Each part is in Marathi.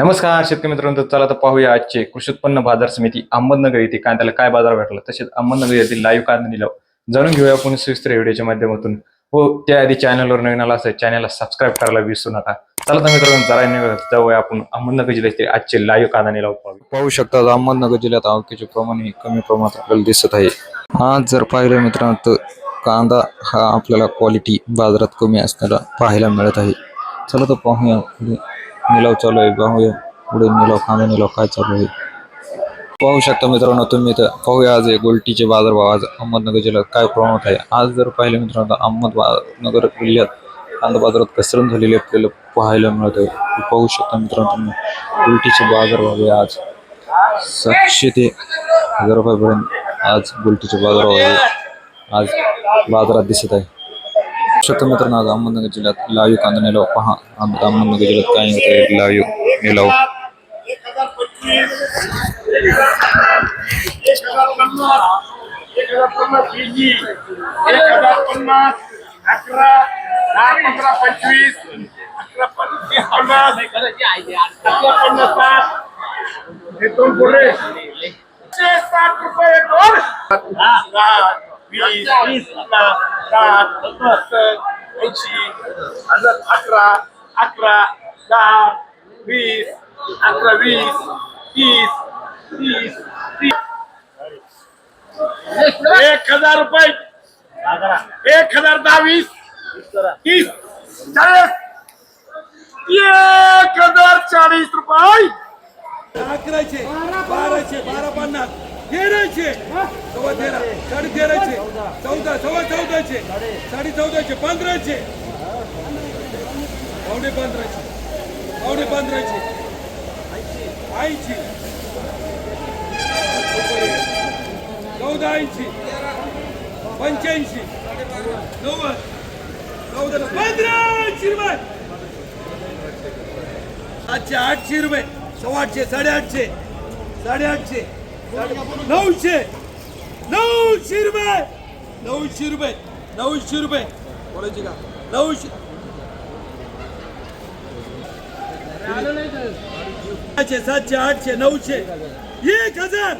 नमस्कार शेतकरी मित्रांनो. चला तर पाहूया आजचे कृषी उत्पन्न बाजार समिती अहमदनगर येथे कांद्याला काय बाजार भेटला. तसेच अहमदनगर येथील लाईव्ह कांदा निलाव जाणून घेऊया. आपण सविस्तर व्हिडिओच्या माध्यमातून. हो, व त्याआधी चॅनलवर नवीन आला असेल चॅनलला सबस्क्राईब करायला विसरू नका. चला तर मित्रांनो जरा जाऊया. आपण अहमदनगर जिल्ह्यातील आजचे लाईव्ह कांदा निलाव पाहू. पाहू शकता अहमदनगर जिल्ह्यात आवकेचे प्रमाण हे कमी प्रमाणात आपल्याला दिसत आहे. आज जर पाहिलं मित्रांनो तर कांदा हा आपल्याला क्वालिटी बाजारात कमी असताना पाहायला मिळत आहे. चला तर पाहूया. निलाव चालू आहे पाहूया. पुढे निलाव कांदा निलाव काय चालू आहे. पाहू शकता मित्रांनो तुम्ही तर पाहूया आज गोल्टीचे बाजारभाव आज अहमदनगर जिल्ह्यात काय प्रमाणात आहे. आज जर पाहिले मित्रांनो अहमदनगर जिल्ह्यात कांदा बाजारात घसरण झालेली आपल्याला पाहायला मिळत आहे पाहू शकता मित्रांनो तुम्ही गोल्टीचे बाजारभाव आहे आज. सातशे ते हजार रुपयापर्यंत आज गोल्टीचे बाजारभाव आहे. आज बाजारात दिसत आहे. शकतो मित्रांनो आज अहमदनगर जिल्ह्यात लाईव्ह कांदा निलाव पहा आज अहमदनगर जिल्ह्यात काय होत आहे लाईव्ह निलाव एक हजार पंचवीस एक हजार पन्नास एक हजार पन्नास बीजी एक हजार पन्नास अकरा दहा पंधरा पंचवीस अकरा पंचवीस पन्नास अकरा पन्नास साठ हे दोन पुढे एकशे साठ रुपये दोन साठ वीस वीस साठ सत्तर ऐंशी हजार अकरा अकरा दहा वीस अकरा वीस तीस तीस तीस एक हजार रुपये एक हजार दहावीस तीस चाळीस एक हजार चाळीस रुपये अकराशे बाराशे बारा पन्नास तेराशे तेरा साडे तेराशे चौदा. सव्वा चौदाशे साडे. चौदाशे पंधराशे पावणे पंधराशे पावणे पंधराशे ऐंशी. चौदा ऐंशी. पंच्याऐंशी. नव्वद. चौदा पंधराशे रुपये सातशे आठशे रुपये. सव्वा आठशे साडेआठशे. साडेआठशे. नऊशे. नऊशे रुपये. नऊशे रुपये नऊशे रुपये. बोलायची का? नऊशे. सातशे सातशे आठशे नऊशे. एक हजार.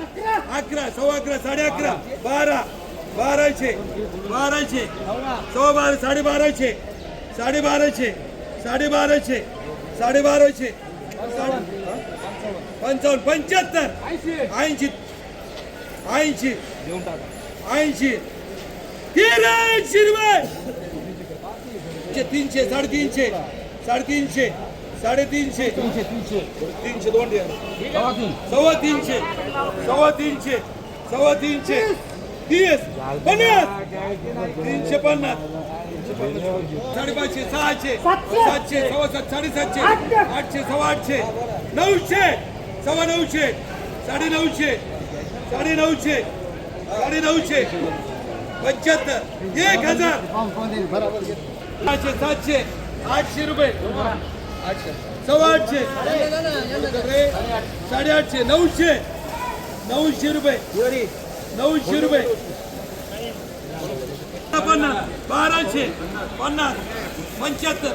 अकरा सव्वा अकरा साडे अकरा बारा बाराशे बाराशे. सव्वा बारा साडे बाराशे. साडे बाराशे साडे बाराशे साडे बाराशे. पंचावन्न पंच्याहत्तर. ऐंशी. ऐंशी. ऐंशी. तेराशे रुपये तीनशे साडेतीनशे साडेतीनशे साडेतीनशे. तीनशे तीनशे. तीनशे दोन. सव्वा तीनशे सव्वा तीनशे सव्वा तीनशे. तीस पन्नास. तीनशे पन्नास. साडेपाचशे सहाशे सातशे. सव्वा सात साडेसातशे. आठशे. सव्वा आठशे. नऊशे सव्वा नऊशे. साडे नऊशे साडे नऊशे साडे नऊशे पंच्याहत्तर एक हजार. सहाशे सातशे आठशे रुपये. सव्वा आठशे. साडेआठशे नऊशे. नऊशे रुपये. नऊशे रुपये. पन्नास बाराशे. पन्नास. पंच्याहत्तर.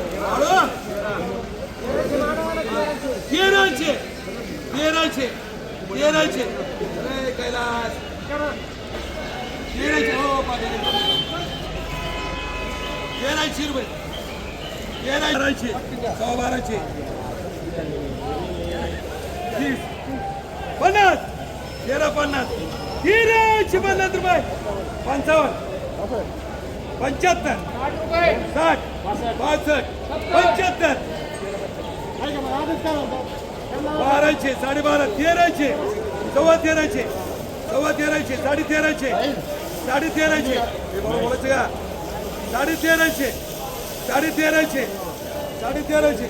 तेराशे. तेराशे. तेराशे. कैलास. तेराशे हो. तेराशे रुपये तेराशे सव्वा बाराशे तीस पन्नास तेरा पन्नास तेराशे पन्नास रुपये पंचावन्न पंच्याहत्तर साठ पासष्ट पंच्याहत्तर बाराशे साडेबारा तेराशे सव्वा तेराशे सव्वा तेराशे साडे तेराशे साडे तेराशे हे बरोबर बोलायचं का साडे तेराशे साडे तेराशे साडे तेराशे